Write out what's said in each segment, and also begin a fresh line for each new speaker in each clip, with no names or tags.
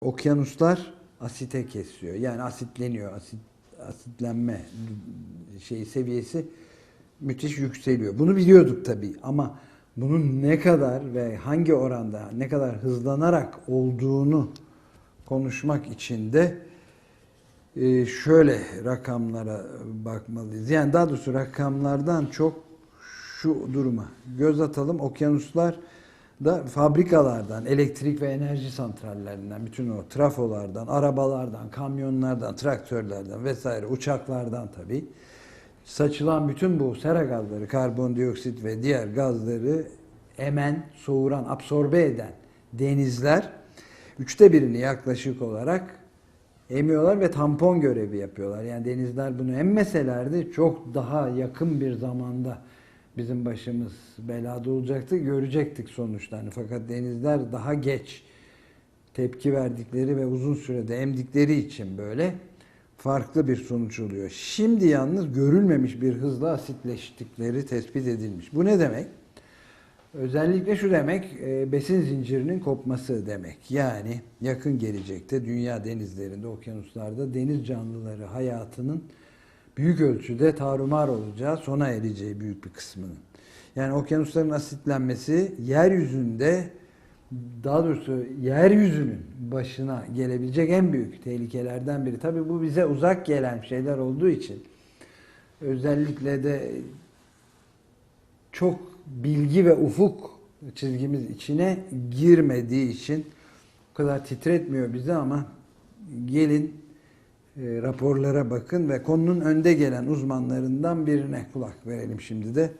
okyanuslar asite kesiyor. Yani asitleniyor. Asit, asitlenme şey seviyesi müthiş yükseliyor. Bunu biliyorduk tabii ama bunun ne kadar ve hangi oranda ne kadar hızlanarak olduğunu konuşmak için de e, şöyle rakamlara bakmalıyız. Yani daha doğrusu rakamlardan çok şu duruma göz atalım. Okyanuslar da fabrikalardan, elektrik ve enerji santrallerinden, bütün o trafolardan, arabalardan, kamyonlardan, traktörlerden vesaire, uçaklardan tabii saçılan bütün bu sera gazları, karbondioksit ve diğer gazları emen, soğuran, absorbe eden denizler üçte birini yaklaşık olarak emiyorlar ve tampon görevi yapıyorlar. Yani denizler bunu emmeselerdi çok daha yakın bir zamanda bizim başımız belada olacaktı. Görecektik sonuçlarını. Fakat denizler daha geç tepki verdikleri ve uzun sürede emdikleri için böyle farklı bir sonuç oluyor. Şimdi yalnız görülmemiş bir hızla asitleştikleri tespit edilmiş. Bu ne demek? Özellikle şu demek, e, besin zincirinin kopması demek. Yani yakın gelecekte dünya denizlerinde, okyanuslarda deniz canlıları hayatının büyük ölçüde tarumar olacağı, sona ereceği büyük bir kısmının. Yani okyanusların asitlenmesi yeryüzünde daha doğrusu yeryüzünün başına gelebilecek en büyük tehlikelerden biri. Tabii bu bize uzak gelen şeyler olduğu için özellikle de çok bilgi ve ufuk çizgimiz içine girmediği için o kadar titretmiyor bizi ama gelin raporlara bakın ve konunun önde gelen uzmanlarından birine kulak verelim şimdi de.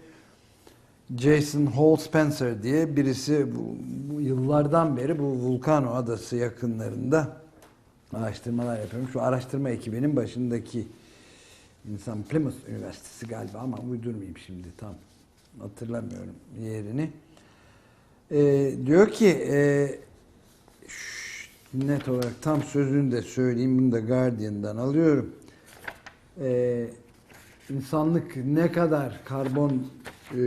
Jason Hall Spencer diye birisi bu, bu yıllardan beri bu Vulcano Adası yakınlarında araştırmalar yapıyorum. Şu araştırma ekibinin başındaki insan Plymouth Üniversitesi galiba ama uydurmayayım şimdi tam hatırlamıyorum yerini. Ee, diyor ki e, net olarak tam sözünü de söyleyeyim bunu da Guardian'dan alıyorum. Ee, insanlık ne kadar karbon e,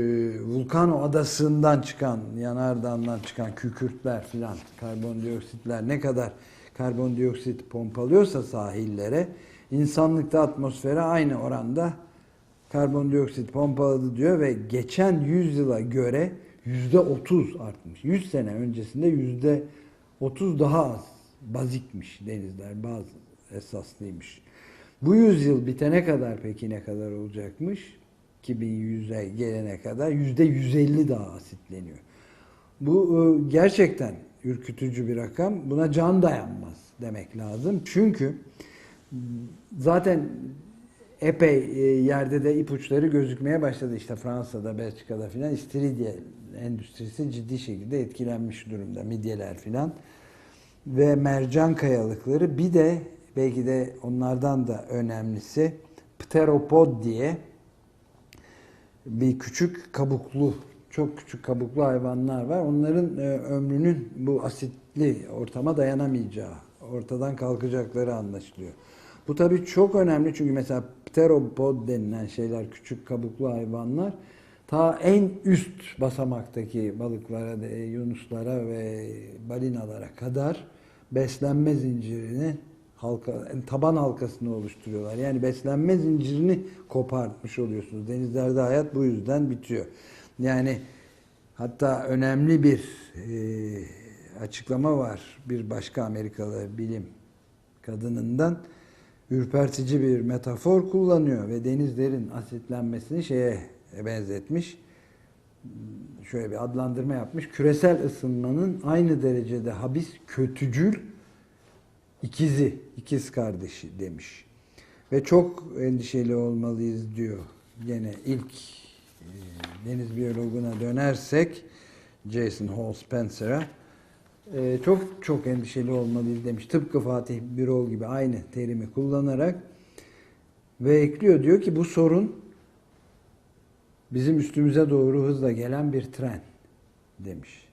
Vulcano adasından çıkan, yanardağından çıkan kükürtler filan, karbondioksitler ne kadar karbondioksit pompalıyorsa sahillere, insanlık da atmosfere aynı oranda karbondioksit pompaladı diyor ve geçen 100 yıla göre yüzde 30 artmış. 100 sene öncesinde yüzde 30 daha az bazikmiş denizler, bazı esaslıymış. Bu yüzyıl bitene kadar peki ne kadar olacakmış? 2100'e gelene kadar yüzde 150 daha asitleniyor. Bu e, gerçekten ürkütücü bir rakam. Buna can dayanmaz demek lazım. Çünkü zaten epey e, yerde de ipuçları gözükmeye başladı. İşte Fransa'da, Belçika'da filan istiridye endüstrisi ciddi şekilde etkilenmiş durumda. Midyeler filan ve mercan kayalıkları bir de belki de onlardan da önemlisi pteropod diye bir küçük kabuklu, çok küçük kabuklu hayvanlar var. Onların e, ömrünün bu asitli ortama dayanamayacağı, ortadan kalkacakları anlaşılıyor. Bu tabii çok önemli çünkü mesela pteropod denilen şeyler, küçük kabuklu hayvanlar ta en üst basamaktaki balıklara, yunuslara ve balinalara kadar beslenme zincirini halka, taban halkasını oluşturuyorlar. Yani beslenme zincirini kopartmış oluyorsunuz. Denizlerde hayat bu yüzden bitiyor. Yani hatta önemli bir e, açıklama var bir başka Amerikalı bilim kadınından ürpertici bir metafor kullanıyor ve denizlerin asitlenmesini şeye benzetmiş. Şöyle bir adlandırma yapmış. Küresel ısınmanın aynı derecede habis, kötücül ikizi, ikiz kardeşi demiş. Ve çok endişeli olmalıyız diyor. Gene ilk e, deniz biyologuna dönersek Jason Hall Spencer'a e, çok çok endişeli olmalıyız demiş. Tıpkı Fatih Birol gibi aynı terimi kullanarak ve ekliyor diyor ki bu sorun bizim üstümüze doğru hızla gelen bir tren demiş.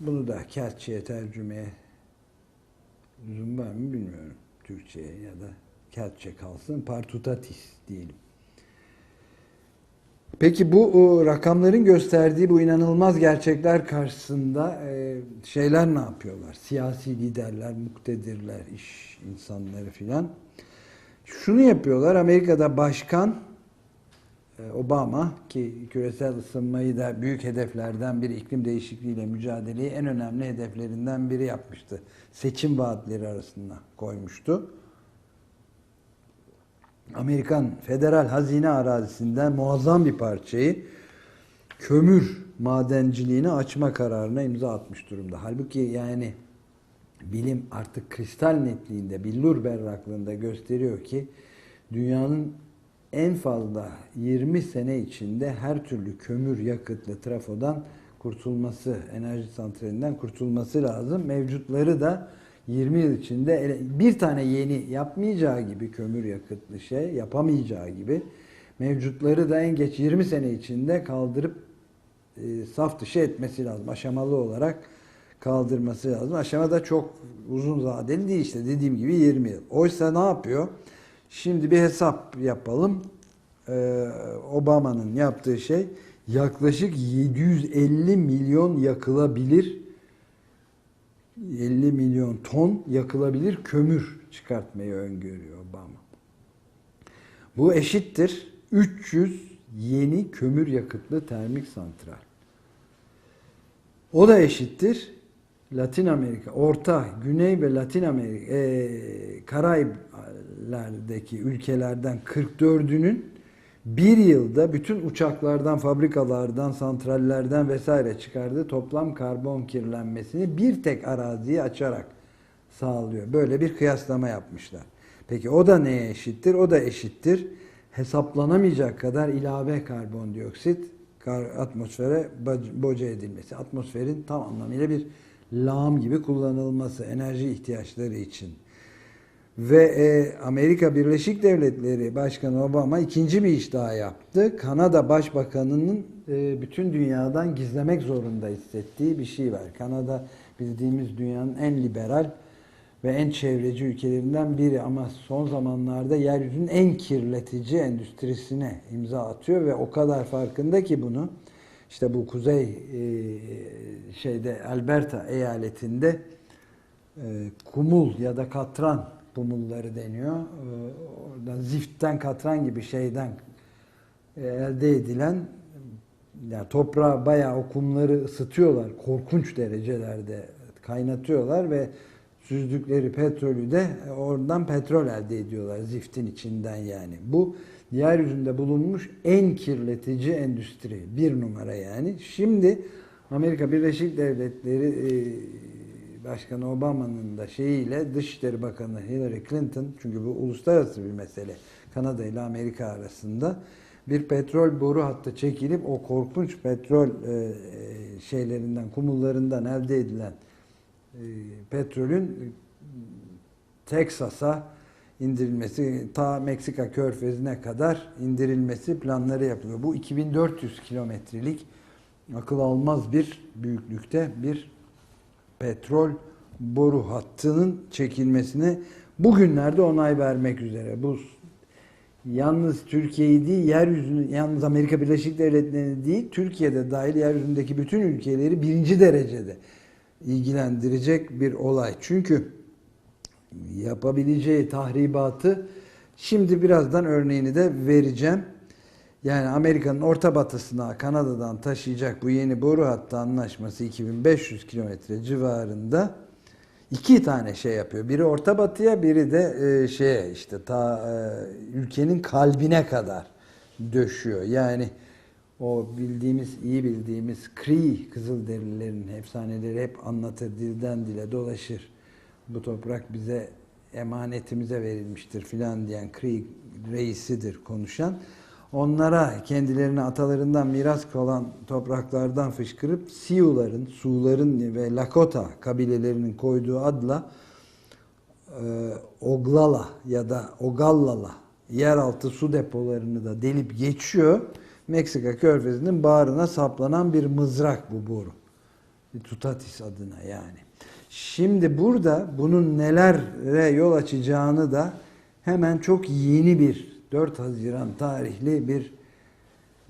Bunu da Keltçe'ye tercümeye lüzum var mı bilmiyorum. Türkçe'ye ya da Keltçe kalsın. Partutatis diyelim. Peki bu o, rakamların gösterdiği bu inanılmaz gerçekler karşısında e, şeyler ne yapıyorlar? Siyasi liderler, muktedirler, iş insanları filan. Şunu yapıyorlar. Amerika'da başkan e, Obama ki küresel ısınmayı da büyük hedeflerden biri iklim değişikliğiyle mücadeleyi en önemli hedeflerinden biri yapmıştı. Seçim vaatleri arasında koymuştu. Amerikan federal hazine arazisinden muazzam bir parçayı kömür madenciliğini açma kararına imza atmış durumda. Halbuki yani bilim artık kristal netliğinde, billur berraklığında gösteriyor ki dünyanın en fazla 20 sene içinde her türlü kömür yakıtlı trafodan kurtulması, enerji santralinden kurtulması lazım. Mevcutları da 20 yıl içinde bir tane yeni yapmayacağı gibi kömür yakıtlı şey yapamayacağı gibi mevcutları da en geç 20 sene içinde kaldırıp e, saf dışı etmesi lazım. Aşamalı olarak kaldırması lazım. Aşama da çok uzun vadeli değil işte dediğim gibi 20 yıl. Oysa ne yapıyor? Şimdi bir hesap yapalım. Ee, Obama'nın yaptığı şey yaklaşık 750 milyon yakılabilir 50 milyon ton yakılabilir kömür çıkartmayı öngörüyor Obama. Bu eşittir 300 yeni kömür yakıtlı termik santral. O da eşittir Latin Amerika, Orta, Güney ve Latin Amerika, e, Karayipler'deki ülkelerden 44'ünün bir yılda bütün uçaklardan, fabrikalardan, santrallerden vesaire çıkardığı toplam karbon kirlenmesini bir tek araziyi açarak sağlıyor. Böyle bir kıyaslama yapmışlar. Peki o da neye eşittir? O da eşittir. Hesaplanamayacak kadar ilave karbondioksit kar- atmosfere boca edilmesi. Atmosferin tam anlamıyla bir lağım gibi kullanılması enerji ihtiyaçları için. Ve e, Amerika Birleşik Devletleri Başkanı Obama ikinci bir iş daha yaptı. Kanada Başbakanı'nın e, bütün dünyadan gizlemek zorunda hissettiği bir şey var. Kanada bildiğimiz dünyanın en liberal ve en çevreci ülkelerinden biri ama son zamanlarda yeryüzünün en kirletici endüstrisine imza atıyor ve o kadar farkında ki bunu işte bu kuzey e, şeyde Alberta eyaletinde e, kumul ya da katran kumulları deniyor. E, oradan ziftten katran gibi şeyden e, elde edilen yani toprağa bayağı o kumları ısıtıyorlar. Korkunç derecelerde kaynatıyorlar ve süzdükleri petrolü de oradan petrol elde ediyorlar ziftin içinden yani. Bu yeryüzünde bulunmuş en kirletici endüstri. Bir numara yani. Şimdi Amerika Birleşik Devletleri e, Başkanı Obama'nın da şeyiyle Dışişleri Bakanı Hillary Clinton çünkü bu uluslararası bir mesele Kanada ile Amerika arasında bir petrol boru hattı çekilip o korkunç petrol e, şeylerinden kumullarından elde edilen e, petrolün Teksas'a indirilmesi, ta Meksika körfezine kadar indirilmesi planları yapılıyor. Bu 2400 kilometrelik akıl almaz bir büyüklükte bir petrol boru hattının çekilmesine bugünlerde onay vermek üzere. Bu yalnız Türkiye'yi değil, yeryüzünü, yalnız Amerika Birleşik Devletleri'ni değil, Türkiye'de dahil yeryüzündeki bütün ülkeleri birinci derecede ilgilendirecek bir olay. Çünkü yapabileceği tahribatı şimdi birazdan örneğini de vereceğim. Yani Amerika'nın orta batısına Kanada'dan taşıyacak bu yeni boru hattı anlaşması 2500 kilometre civarında iki tane şey yapıyor. Biri orta batıya, biri de e, şeye işte ta e, ülkenin kalbine kadar döşüyor. Yani o bildiğimiz, iyi bildiğimiz Cree Kızılderililerin efsaneleri hep anlatır, dilden dile dolaşır. Bu toprak bize emanetimize verilmiştir filan diyen Cree reisidir konuşan. Onlara kendilerine atalarından miras kalan topraklardan fışkırıp Sioux'ların, Su'ların ve Lakota kabilelerinin koyduğu adla e, Oglala ya da Ogallala yeraltı su depolarını da delip geçiyor. Meksika körfezinin bağrına saplanan bir mızrak bu boru. Tutatis adına yani. Şimdi burada bunun nelere yol açacağını da hemen çok yeni bir 4 Haziran tarihli bir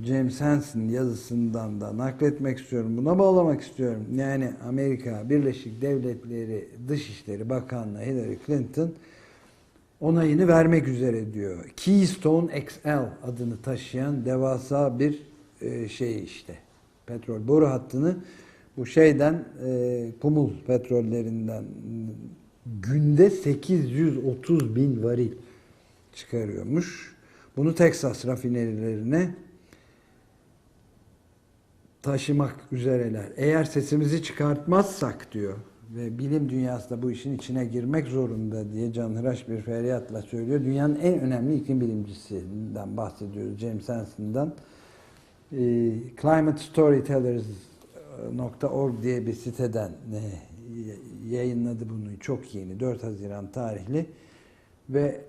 James Hansen yazısından da nakletmek istiyorum. Buna bağlamak istiyorum. Yani Amerika Birleşik Devletleri Dışişleri Bakanlığı Hillary Clinton onayını vermek üzere diyor. Keystone XL adını taşıyan devasa bir e, şey işte. Petrol boru hattını bu şeyden e, kumul petrollerinden günde 830 bin varil çıkarıyormuş. Bunu Texas rafinerilerine taşımak üzereler. Eğer sesimizi çıkartmazsak diyor ve bilim dünyası da bu işin içine girmek zorunda diye canhıraş bir feryatla söylüyor. Dünyanın en önemli iklim bilimcisinden bahsediyoruz James Hansen'dan. Ee, ClimateStorytellers.org diye bir siteden e, yayınladı bunu çok yeni 4 Haziran tarihli ve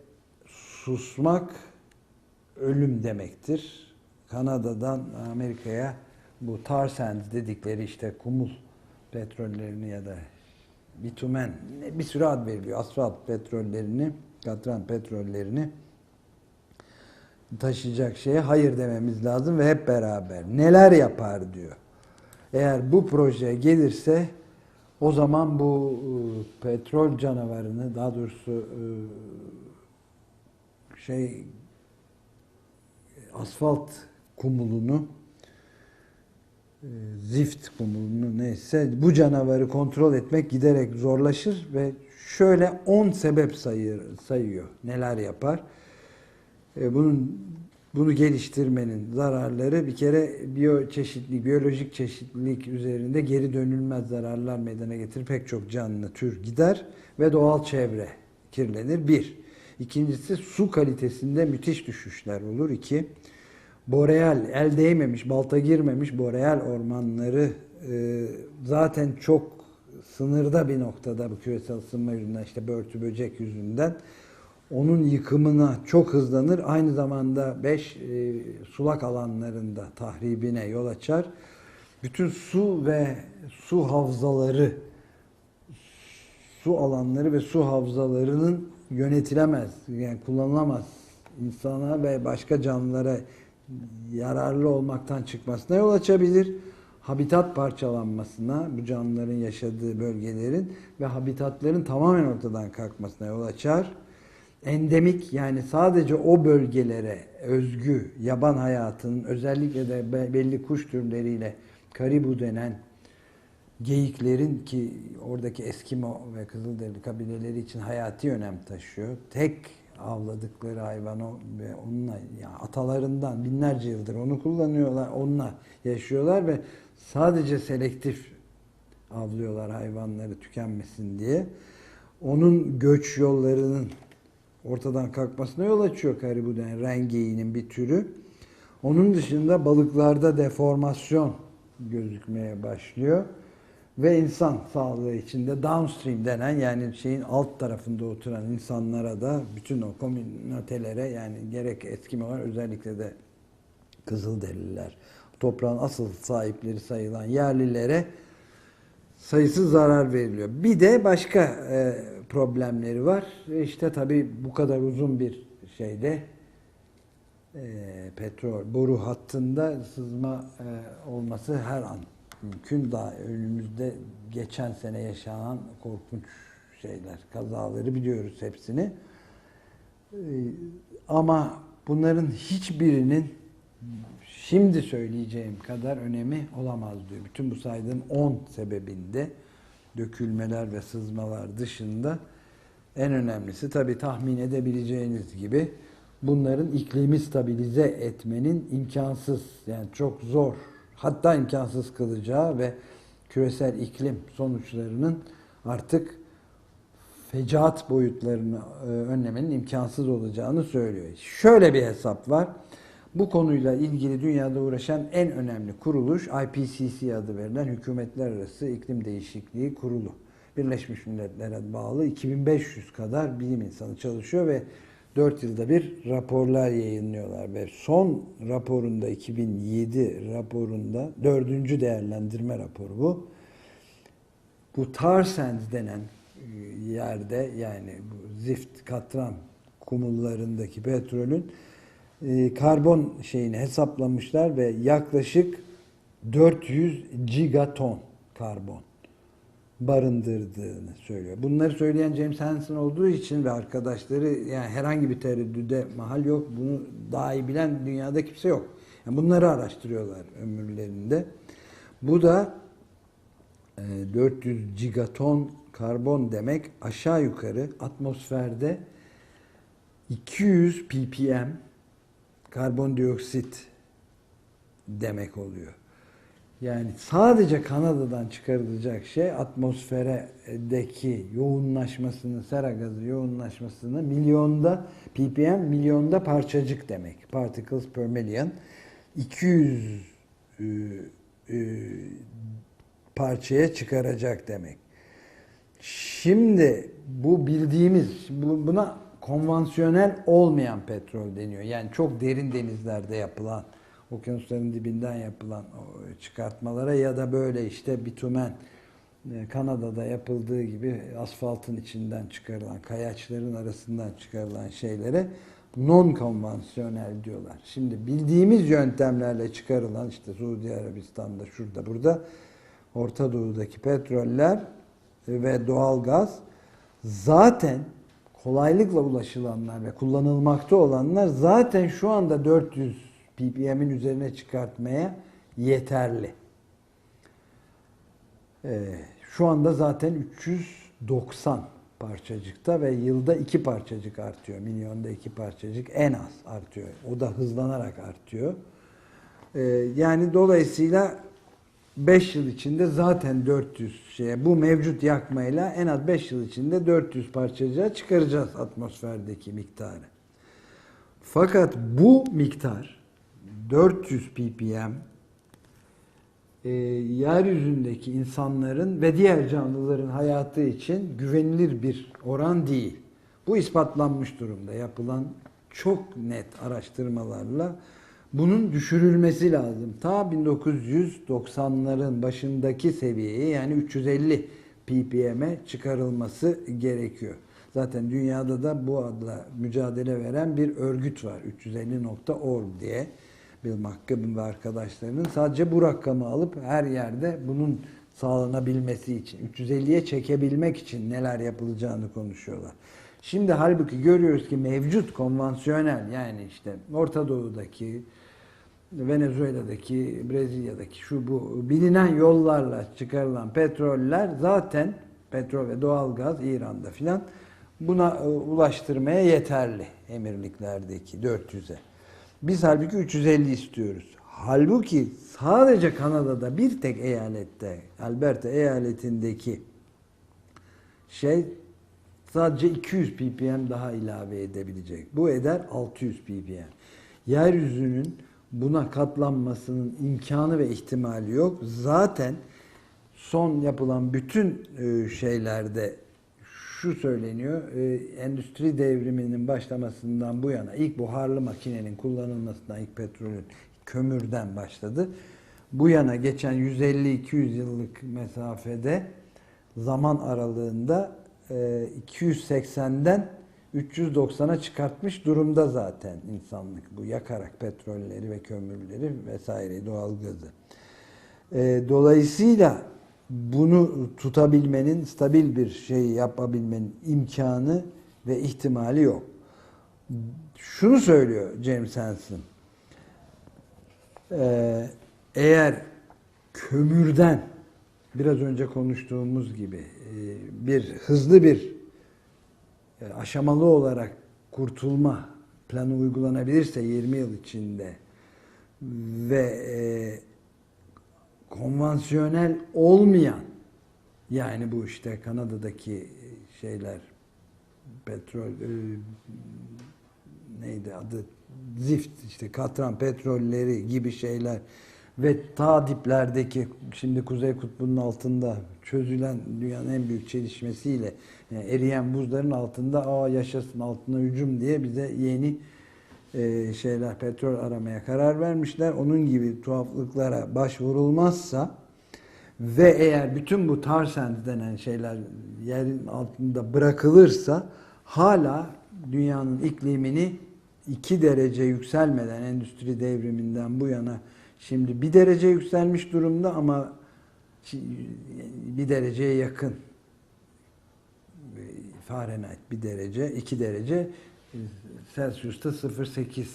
susmak ölüm demektir. Kanada'dan Amerika'ya bu tar sands dedikleri işte kumul petrollerini ya da bitumen bir sürü ad veriliyor. Asfalt petrollerini, katran petrollerini taşıyacak şeye hayır dememiz lazım ve hep beraber neler yapar diyor. Eğer bu proje gelirse o zaman bu e, petrol canavarını daha doğrusu e, şey asfalt kumulunu e, zift kumulunu neyse bu canavarı kontrol etmek giderek zorlaşır ve şöyle 10 sebep sayıyor, sayıyor. Neler yapar? E, bunun bunu geliştirmenin zararları bir kere biyoçeşitlilik, biyolojik çeşitlilik üzerinde geri dönülmez zararlar meydana getirir. Pek çok canlı tür gider ve doğal çevre kirlenir. Bir. İkincisi su kalitesinde müthiş düşüşler olur. İki. Boreal, el değmemiş, balta girmemiş boreal ormanları e, zaten çok sınırda bir noktada bu küresel ısınma yüzünden işte börtü böcek yüzünden onun yıkımına çok hızlanır. Aynı zamanda 5 e, sulak alanlarında tahribine yol açar. Bütün su ve su havzaları su alanları ve su havzalarının yönetilemez, yani kullanılamaz insana ve başka canlılara yararlı olmaktan çıkmasına yol açabilir. Habitat parçalanmasına, bu canlıların yaşadığı bölgelerin ve habitatların tamamen ortadan kalkmasına yol açar. Endemik yani sadece o bölgelere özgü yaban hayatının özellikle de belli kuş türleriyle karibu denen geyiklerin ki oradaki Eskimo ve Kızılderili kabileleri için hayati önem taşıyor. Tek avladıkları hayvan o ve onunla ya atalarından binlerce yıldır onu kullanıyorlar, onunla yaşıyorlar ve sadece selektif avlıyorlar hayvanları tükenmesin diye. Onun göç yollarının ortadan kalkmasına yol açıyor karibu denen rengeğinin bir türü. Onun dışında balıklarda deformasyon gözükmeye başlıyor ve insan sağlığı içinde downstream denen yani şeyin alt tarafında oturan insanlara da bütün o komünitelere yani gerek Eskimolar özellikle de Kızılderililer toprağın asıl sahipleri sayılan yerlilere sayısız zarar veriliyor. Bir de başka e, problemleri var. E işte tabii bu kadar uzun bir şeyde e, petrol boru hattında sızma e, olması her an mümkün. Daha önümüzde geçen sene yaşanan korkunç şeyler, kazaları biliyoruz hepsini. Ee, ama bunların hiçbirinin şimdi söyleyeceğim kadar önemi olamaz diyor. Bütün bu saydığım 10 sebebinde dökülmeler ve sızmalar dışında en önemlisi tabi tahmin edebileceğiniz gibi bunların iklimi stabilize etmenin imkansız yani çok zor hatta imkansız kılacağı ve küresel iklim sonuçlarının artık fecaat boyutlarını e, önlemenin imkansız olacağını söylüyor. Şöyle bir hesap var. Bu konuyla ilgili dünyada uğraşan en önemli kuruluş IPCC adı verilen Hükümetler Arası İklim Değişikliği Kurulu. Birleşmiş Milletler'e bağlı 2500 kadar bilim insanı çalışıyor ve 4 yılda bir raporlar yayınlıyorlar ve son raporunda 2007 raporunda dördüncü değerlendirme raporu bu. Bu tar sands denen e, yerde yani bu zift katran kumullarındaki petrolün e, karbon şeyini hesaplamışlar ve yaklaşık 400 gigaton karbon barındırdığını söylüyor. Bunları söyleyen James Hansen olduğu için ve arkadaşları yani herhangi bir tereddüde mahal yok. Bunu daha iyi bilen dünyada kimse yok. Yani bunları araştırıyorlar ömürlerinde. Bu da e, 400 gigaton karbon demek aşağı yukarı atmosferde 200 ppm karbondioksit demek oluyor. Yani sadece Kanada'dan çıkarılacak şey atmosferdeki yoğunlaşmasını, sera gazı yoğunlaşmasını milyonda ppm milyonda parçacık demek. Particles per million. 200 e, e, parçaya çıkaracak demek. Şimdi bu bildiğimiz bu, buna konvansiyonel olmayan petrol deniyor. Yani çok derin denizlerde yapılan, okyanusların dibinden yapılan çıkartmalara ya da böyle işte bitumen e, Kanada'da yapıldığı gibi asfaltın içinden çıkarılan, kayaçların arasından çıkarılan şeylere non konvansiyonel diyorlar. Şimdi bildiğimiz yöntemlerle çıkarılan işte Suudi Arabistan'da şurada burada Orta Doğu'daki petroller ve doğalgaz zaten kolaylıkla ulaşılanlar ve kullanılmakta olanlar zaten şu anda 400 ppm'in üzerine çıkartmaya yeterli. Ee, şu anda zaten 390 parçacıkta ve yılda 2 parçacık artıyor. Milyonda 2 parçacık en az artıyor. O da hızlanarak artıyor. Ee, yani dolayısıyla 5 yıl içinde zaten 400 şeye bu mevcut yakmayla en az 5 yıl içinde 400 parçacığa çıkaracağız atmosferdeki miktarı. Fakat bu miktar 400 ppm e, yeryüzündeki insanların ve diğer canlıların hayatı için güvenilir bir oran değil. Bu ispatlanmış durumda. Yapılan çok net araştırmalarla bunun düşürülmesi lazım. Ta 1990'ların başındaki seviyeye yani 350 ppm'e çıkarılması gerekiyor. Zaten dünyada da bu adla mücadele veren bir örgüt var. 350.org diye. Bill McKibben ve arkadaşlarının sadece bu rakamı alıp her yerde bunun sağlanabilmesi için, 350'ye çekebilmek için neler yapılacağını konuşuyorlar. Şimdi halbuki görüyoruz ki mevcut konvansiyonel yani işte Orta Doğu'daki, Venezuela'daki, Brezilya'daki şu bu bilinen yollarla çıkarılan petroller zaten petrol ve doğalgaz İran'da filan buna e, ulaştırmaya yeterli emirliklerdeki 400'e. Biz halbuki 350 istiyoruz. Halbuki sadece Kanada'da bir tek eyalette, Alberta eyaletindeki şey sadece 200 ppm daha ilave edebilecek. Bu eder 600 ppm. Yeryüzünün buna katlanmasının imkanı ve ihtimali yok. Zaten son yapılan bütün e, şeylerde şu söyleniyor. e, Endüstri devriminin başlamasından bu yana ilk buharlı makinenin kullanılmasından ilk petrolün kömürden başladı. Bu yana geçen 150-200 yıllık mesafede zaman aralığında 280'den 390'a çıkartmış durumda zaten insanlık bu yakarak petrolleri ve kömürleri vesaire doğalgazı. E, dolayısıyla bunu tutabilmenin, stabil bir şey yapabilmenin imkanı ve ihtimali yok. Şunu söylüyor James Hansen. Ee, eğer kömürden biraz önce konuştuğumuz gibi e, bir hızlı bir e, aşamalı olarak kurtulma planı uygulanabilirse 20 yıl içinde ve e, konvansiyonel olmayan yani bu işte Kanada'daki şeyler petrol e, neydi adı? Zift işte katran petrolleri gibi şeyler ve ta diplerdeki şimdi Kuzey Kutbu'nun altında çözülen dünyanın en büyük çelişmesiyle eriyen buzların altında aa yaşasın altına hücum diye bize yeni e, şeyler petrol aramaya karar vermişler. Onun gibi tuhaflıklara başvurulmazsa ve eğer bütün bu tar sands denen şeyler yerin altında bırakılırsa hala dünyanın iklimini 2 derece yükselmeden endüstri devriminden bu yana şimdi bir derece yükselmiş durumda ama bir dereceye yakın Fahrenheit bir derece, 2 derece Celsius'ta 0.8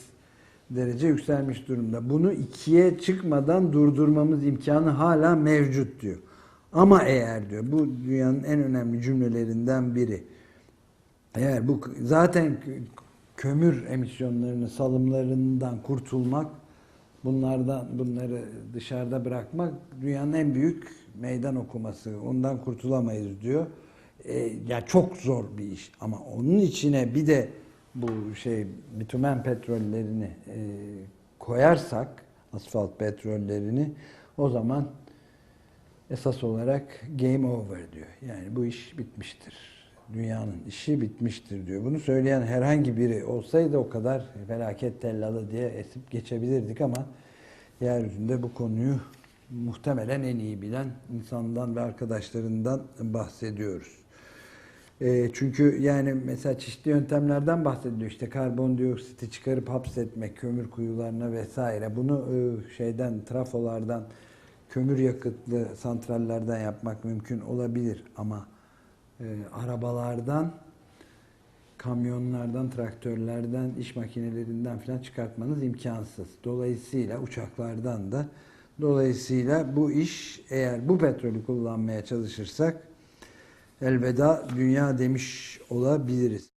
derece yükselmiş durumda. Bunu ikiye çıkmadan durdurmamız imkanı hala mevcut diyor. Ama eğer diyor bu dünyanın en önemli cümlelerinden biri. Eğer bu zaten kö- kömür emisyonlarını salımlarından kurtulmak bunlardan bunları dışarıda bırakmak dünyanın en büyük meydan okuması. Ondan kurtulamayız diyor. E, ya çok zor bir iş ama onun içine bir de bu şey bitumen petrollerini e, koyarsak asfalt petrollerini o zaman esas olarak game over diyor. Yani bu iş bitmiştir. Dünyanın işi bitmiştir diyor. Bunu söyleyen herhangi biri olsaydı o kadar felaket tellalı diye esip geçebilirdik ama yeryüzünde bu konuyu muhtemelen en iyi bilen insandan ve arkadaşlarından bahsediyoruz. E, çünkü yani mesela çeşitli yöntemlerden bahsediliyor. İşte karbondioksiti çıkarıp hapsetmek, kömür kuyularına vesaire. Bunu e, şeyden, trafolardan, kömür yakıtlı santrallerden yapmak mümkün olabilir. Ama e, arabalardan, kamyonlardan, traktörlerden, iş makinelerinden falan çıkartmanız imkansız. Dolayısıyla uçaklardan da Dolayısıyla bu iş eğer bu petrolü kullanmaya çalışırsak elveda dünya demiş olabiliriz.